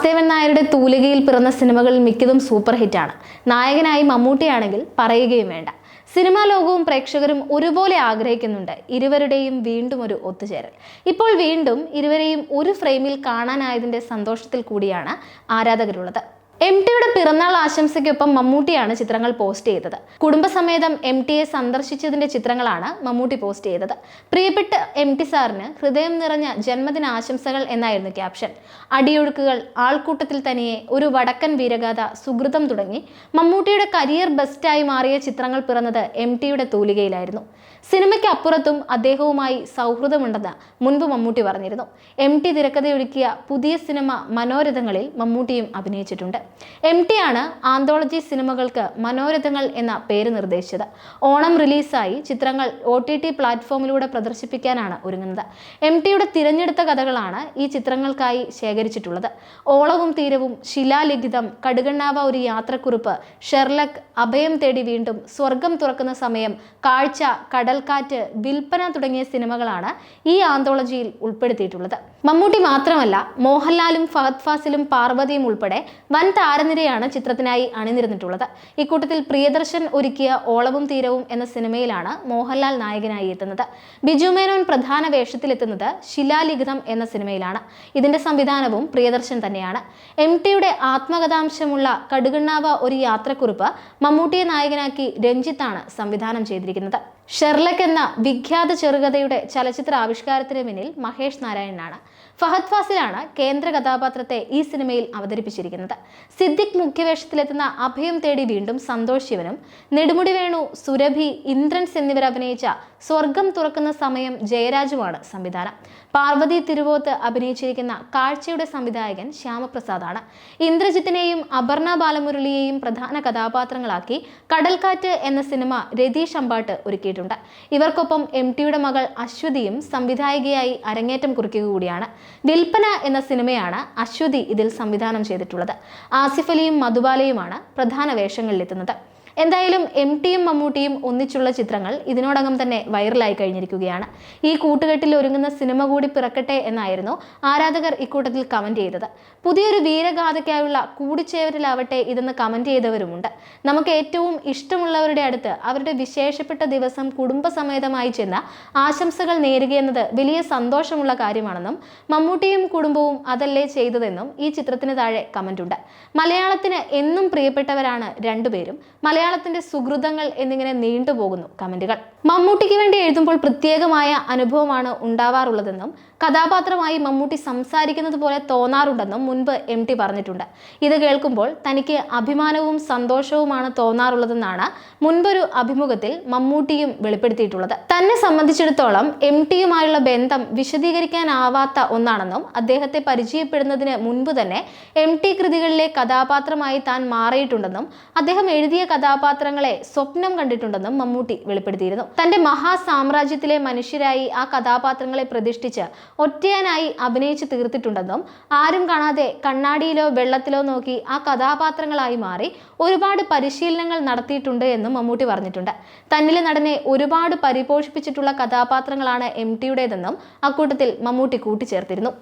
വാസുദേവൻ നായരുടെ തൂലികയിൽ പിറന്ന സിനിമകളിൽ മിക്കതും സൂപ്പർ ഹിറ്റാണ് നായകനായി മമ്മൂട്ടിയാണെങ്കിൽ പറയുകയും വേണ്ട. സിനിമാ ലോകവും പ്രേക്ഷകരും ഒരുപോലെ ആഗ്രഹിക്കുന്നുണ്ട് ഇരുവരുടെയും വീണ്ടും ഒരു ഒത്തുചേരൽ. ഇപ്പോൾ വീണ്ടും ഇരുവരെയും ഒരു ഫ്രെയിമിൽ കാണാനായതിന്റെ സന്തോഷത്തിൽ കൂടിയാണ് ആരാധകരുള്ളത്. എം ടിയുടെ പിറന്നാൾ ആശംസയ്ക്കൊപ്പം മമ്മൂട്ടിയാണ് ചിത്രങ്ങൾ പോസ്റ്റ് ചെയ്തത്. കുടുംബസമേതം എം ടിയെ സന്ദർശിച്ചതിന്റെ ചിത്രങ്ങളാണ് മമ്മൂട്ടി പോസ്റ്റ് ചെയ്തത്. പ്രിയപ്പെട്ട എം ടി സാറിന് ഹൃദയം നിറഞ്ഞ ജന്മദിന ആശംസകൾ എന്നായിരുന്നു ക്യാപ്ഷൻ. അടിയൊഴുക്കുകൾ ആൾക്കൂട്ടത്തിൽ തനിയെ ഒരു വടക്കൻ വീരഗാഥ സുഹൃതം തുടങ്ങി. മമ്മൂട്ടിയുടെ കരിയർ ബെസ്റ്റായി മാറിയ ചിത്രങ്ങൾ പിറന്നത് എം ടിയുടെ തൂലികയിലായിരുന്നു. സിനിമയ്ക്ക് അപ്പുറത്തും അദ്ദേഹവുമായി സൗഹൃദമുണ്ടെന്ന് മുൻപ് മമ്മൂട്ടി പറഞ്ഞിരുന്നു. എം ടി തിരക്കഥയൊരുക്കിയ പുതിയ സിനിമ മനോരഥങ്ങളിൽ മമ്മൂട്ടിയും അഭിനയിച്ചിട്ടുണ്ട്. എം ടി ആണ് ആന്തോളജി സിനിമകൾക്ക് മനോരഥങ്ങൾ എന്ന പേര് നിർദ്ദേശിച്ചത്. ഓണം റിലീസായി ചിത്രങ്ങൾ ഒ ടി ടി പ്ലാറ്റ്ഫോമിലൂടെ പ്രദർശിപ്പിക്കാനാണ് ഒരുങ്ങുന്നത്. എം ടിയുടെ തിരഞ്ഞെടുത്ത കഥകളാണ് ഈ ചിത്രങ്ങൾക്കായി ശേഖരിച്ചിട്ടുള്ളത്. ഓളവും തീരവും ശിലാലിഖിതം കടുകണ്ണാവ ഒരു യാത്രക്കുറിപ്പ് ഷെർലക് അഭയം തേടി വീണ്ടും സ്വർഗം തുറക്കുന്ന സമയം കാഴ്ച കടൽക്കാറ്റ് വിൽപ്പന തുടങ്ങിയ സിനിമകളാണ് ഈ ആന്തോളജിയിൽ ഉൾപ്പെടുത്തിയിട്ടുള്ളത്. മമ്മൂട്ടി മാത്രമല്ല മോഹൻലാലും ഫഹദ് ഫാസിലും പാർവതിയും ഉൾപ്പെടെ വൻ താരനിരയാണ് ചിത്രത്തിനായി അണിനിരന്നിട്ടുള്ളത്. ഇക്കൂട്ടത്തിൽ പ്രിയദർശൻ ഒരുക്കിയ ഓളവും തീരവും എന്ന സിനിമയിലാണ് മോഹൻലാൽ നായകനായി എത്തുന്നത്. ബിജു മേനോൻ പ്രധാന വേഷത്തിലെത്തുന്നത് ശിലാലിഖിതം എന്ന സിനിമയിലാണ്. ഇതിന്റെ സംവിധാനവും പ്രിയദർശൻ തന്നെയാണ്. എം ടിയുടെ ആത്മകഥാംശമുള്ള കടുകണ്ണാവ ഒരു യാത്രക്കുറിപ്പ് മമ്മൂട്ടിയെ നായകനാക്കി രഞ്ജിത്താണ് സംവിധാനം ചെയ്തിരിക്കുന്നത്. ഷെർലക് എന്ന വിഖ്യാത ചെറുകഥയുടെ ചലച്ചിത്ര ആവിഷ്കാരത്തിന് പിന്നിൽ മഹേഷ് നാരായണനാണ്. ഫഹദ് ഫാസിലാണ് കേന്ദ്ര കഥാപാത്രത്തെ ഈ സിനിമയിൽ അവതരിപ്പിച്ചിരിക്കുന്നത്. സിദ്ദിഖ് മുഖ്യവേഷത്തിലെത്തുന്ന അഭയം തേടി വീണ്ടും സന്തോഷ് ശിവനും നെടുമുടി വേണു സുരഭി ഇന്ദ്രൻസ് എന്നിവർ അഭിനയിച്ച സ്വർഗം തുറക്കുന്ന സമയം ജയരാജുമാണ് സംവിധാനം. പാർവതി തിരുവോത്ത് അഭിനയിച്ചിരിക്കുന്ന കാഴ്ചയുടെ സംവിധായകൻ ശ്യാമപ്രസാദാണ്. ഇന്ദ്രജിത്തിനെയും അപർണ ബാലമുരളിയെയും പ്രധാന കഥാപാത്രങ്ങളാക്കി കടൽക്കാറ്റ് എന്ന സിനിമ രതീഷ് അമ്പാട്ട് ഒരുക്കിയിട്ടുണ്ട്. ഇവർക്കൊപ്പം എം ടിയുടെ മകൾ അശ്വതിയും സംവിധായികയായി അരങ്ങേറ്റം കുറിക്കുക കൂടിയാണ്. വിൽപ്പന എന്ന സിനിമയാണ് അശ്വതി ഇതിൽ സംവിധാനം ചെയ്തിട്ടുള്ളത്. ആസിഫ് അലിയും മധുബാലയുമാണ് പ്രധാന വേഷങ്ങളിലെത്തുന്നത്. എന്തായാലും എം ടിയും മമ്മൂട്ടിയും ഒന്നിച്ചുള്ള ചിത്രങ്ങൾ ഇതിനോടകം തന്നെ വൈറലായി കഴിഞ്ഞിരിക്കുകയാണ്. ഈ കൂട്ടുകെട്ടിൽ ഒരുങ്ങുന്ന സിനിമ കൂടി പിറക്കട്ടെ എന്നായിരുന്നു ആരാധകർ ഇക്കൂട്ടത്തിൽ കമന്റ് ചെയ്തത്. പുതിയൊരു വീരഗാഥയ്ക്കായുള്ള കൂടിച്ചേവരിലാവട്ടെ ഇതെന്ന് കമന്റ് ചെയ്തവരുമുണ്ട്. നമുക്ക് ഏറ്റവും ഇഷ്ടമുള്ളവരുടെ അടുത്ത് അവരുടെ വിശേഷപ്പെട്ട ദിവസം കുടുംബസമേതമായി ചെന്ന് ആശംസകൾ നേരുകയെന്നത് വലിയ സന്തോഷമുള്ള കാര്യമാണെന്നും മമ്മൂട്ടിയും കുടുംബവും അതല്ലേ ചെയ്തതെന്നും ഈ ചിത്രത്തിന് താഴെ കമന്റ് ഉണ്ട്. മലയാളത്തിന് എന്നും പ്രിയപ്പെട്ടവരാണ് രണ്ടുപേരും. മലയാളത്തിന്റെ സുഹൃതങ്ങൾ എന്നിങ്ങനെ നീണ്ടുപോകുന്നു കമന്റുകൾ. മമ്മൂട്ടിക്ക് വേണ്ടി എഴുതുമ്പോൾ പ്രത്യേകമായ അനുഭവമാണ് ഉണ്ടാവാറുള്ളതെന്നും കഥാപാത്രമായി മമ്മൂട്ടി സംസാരിക്കുന്നത് പോലെ തോന്നാറുണ്ടെന്നും മുൻപ് എം ടി പറഞ്ഞിട്ടുണ്ട്. ഇത് കേൾക്കുമ്പോൾ തനിക്ക് അഭിമാനവും സന്തോഷവുമാണ് തോന്നാറുള്ളതെന്നാണ് മുൻപൊരു അഭിമുഖത്തിൽ മമ്മൂട്ടിയും വെളിപ്പെടുത്തിയിട്ടുള്ളത്. തന്നെ സംബന്ധിച്ചിടത്തോളം എം ടിയുമായുള്ള ബന്ധം വിശദീകരിക്കാനാവാത്ത ഒന്നാണെന്നും അദ്ദേഹത്തെ പരിചയപ്പെടുന്നതിന് മുൻപ് തന്നെ എം ടി കൃതികളിലെ കഥാപാത്രമായി താൻ മാറിയിട്ടുണ്ടെന്നും അദ്ദേഹം എഴുതിയ കഥാപാത്രങ്ങളെ സ്വപ്നം കണ്ടിട്ടുണ്ടെന്നും മമ്മൂട്ടി വെളിപ്പെടുത്തിയിരുന്നു. തന്റെ മഹാസാമ്രാജ്യത്തിലെ മനുഷ്യരായി ആ കഥാപാത്രങ്ങളെ പ്രതിഷ്ഠിച്ച് ഒറ്റയാനായി അഭിനയിച്ചു തീർത്തിട്ടുണ്ടെന്നും ആരും കാണാതെ കണ്ണാടിയിലോ വെള്ളത്തിലോ നോക്കി ആ കഥാപാത്രങ്ങളായി മാറി ഒരുപാട് പരിശീലനങ്ങൾ നടത്തിയിട്ടുണ്ട് എന്നും മമ്മൂട്ടി പറഞ്ഞിട്ടുണ്ട്. തന്നിലെ നടനെ ഒരുപാട് പരിപോഷിപ്പിച്ചിട്ടുള്ള കഥാപാത്രങ്ങളാണ് എം ടിയുടേതെന്നും അക്കൂട്ടത്തിൽ മമ്മൂട്ടി കൂട്ടിച്ചേർത്തിരുന്നു.